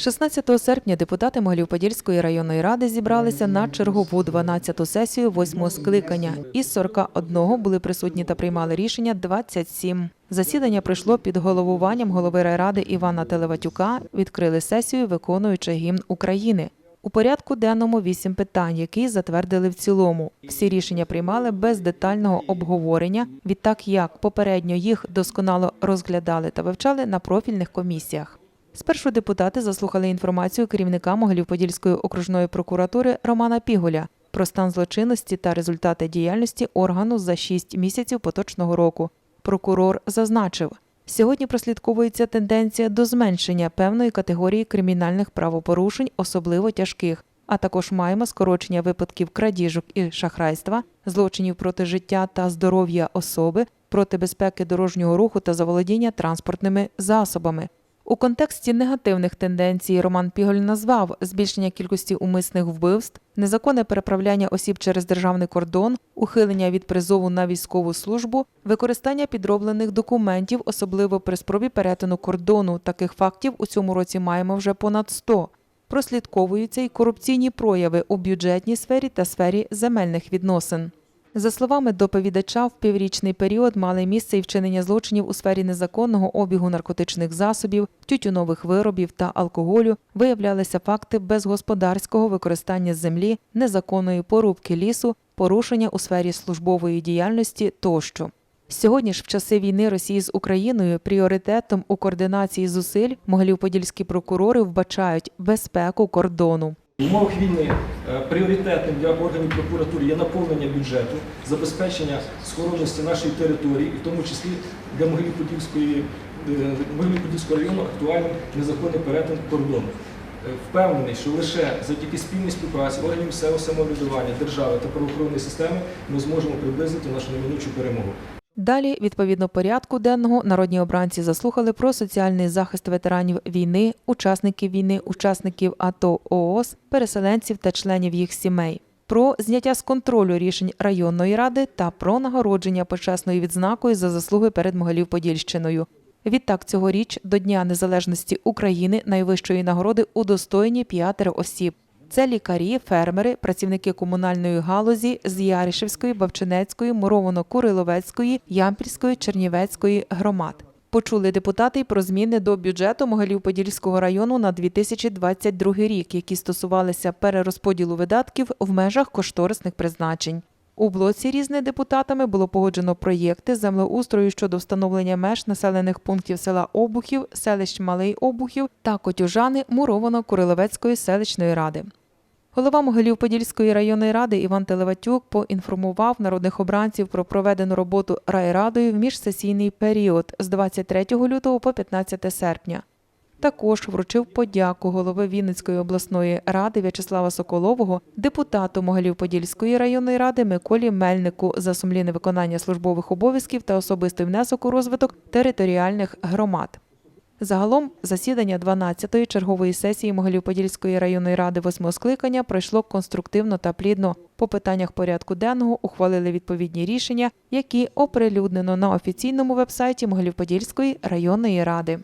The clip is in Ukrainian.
16 серпня депутати Могилів-Подільської районної ради зібралися на чергову 12-ту сесію 8-го скликання. Із 41 були присутні та приймали рішення 27. Засідання пройшло під головуванням голови райради Івана Телеватюка. Відкрили сесію, виконуючи гімн України. У порядку денному вісім питань, які затвердили в цілому. Всі рішення приймали без детального обговорення. Відтак, як попередньо їх досконало розглядали та вивчали на профільних комісіях. Спершу депутати заслухали інформацію керівника Могилів-Подільської окружної прокуратури Романа Піголя про стан злочинності та результати діяльності органу за шість місяців поточного року. Прокурор зазначив, сьогодні прослідковується тенденція до зменшення певної категорії кримінальних правопорушень, особливо тяжких. А також маємо скорочення випадків крадіжок і шахрайства, злочинів проти життя та здоров'я особи, проти безпеки дорожнього руху та заволодіння транспортними засобами. У контексті негативних тенденцій Роман Піголь назвав збільшення кількості умисних вбивств, незаконне переправляння осіб через державний кордон, ухилення від призову на військову службу, використання підроблених документів, особливо при спробі перетину кордону. Таких фактів у цьому році маємо вже понад 100. Прослідковуються й корупційні прояви у бюджетній сфері та сфері земельних відносин. За словами доповідача, в піврічний період мали місце і вчинення злочинів у сфері незаконного обігу наркотичних засобів, тютюнових виробів та алкоголю. Виявлялися факти безгосподарського використання землі, незаконної порубки лісу, порушення у сфері службової діяльності тощо. Сьогодні ж, в часи війни Росії з Україною, пріоритетом у координації зусиль могилів-подільські прокурори вбачають безпеку кордону. В умовах війни е, пріоритетним для органів прокуратури є наповнення бюджету, забезпечення схоронності нашої території, і в тому числі для Могилів-Подільської е, району актуальним незаконний перетин кордону. Е, Впевнений, що лише завдяки спільній співпраці органів місцевого самоврядування, держави та правоохоронної системи ми зможемо приблизити нашу неминучу перемогу. Далі, відповідно порядку денного, народні обранці заслухали про соціальний захист ветеранів війни, учасників війни, учасників АТО ООС, переселенців та членів їх сімей, про зняття з контролю рішень районної ради та про нагородження почесною відзнакою за заслуги перед Могилів-Подільщиною. Відтак цьогоріч до Дня Незалежності України найвищої нагороди удостоєні п'ятеро осіб. Це лікарі, фермери, працівники комунальної галузі з Яришевської, Бавчинецької, Муровано-Куриловецької, Ямпільської, Чернівецької громад. Почули депутати й про зміни до бюджету Могилів-Подільського району на 2022 рік, які стосувалися перерозподілу видатків в межах кошторисних призначень. У блоці різне депутатами було погоджено проєкти землеустрою щодо встановлення меж населених пунктів села Обухів, селищ Малий Обухів та Котюжани Муровано-Куриловецької селищної ради. Голова Могилів-Подільської районної ради Іван Телеватюк поінформував народних обранців про проведену роботу райрадою в міжсесійний період з 23 лютого по 15 серпня. Також вручив подяку голови Вінницької обласної ради В'ячеслава Соколового, депутату Могилів-Подільської районної ради Миколі Мельнику за сумлінне виконання службових обов'язків та особистий внесок у розвиток територіальних громад. Загалом засідання 12-ї чергової сесії Могилів-Подільської районної ради восьмого скликання пройшло конструктивно та плідно. По питаннях порядку денного ухвалили відповідні рішення, які оприлюднено на офіційному вебсайті Могилів-Подільської районної ради.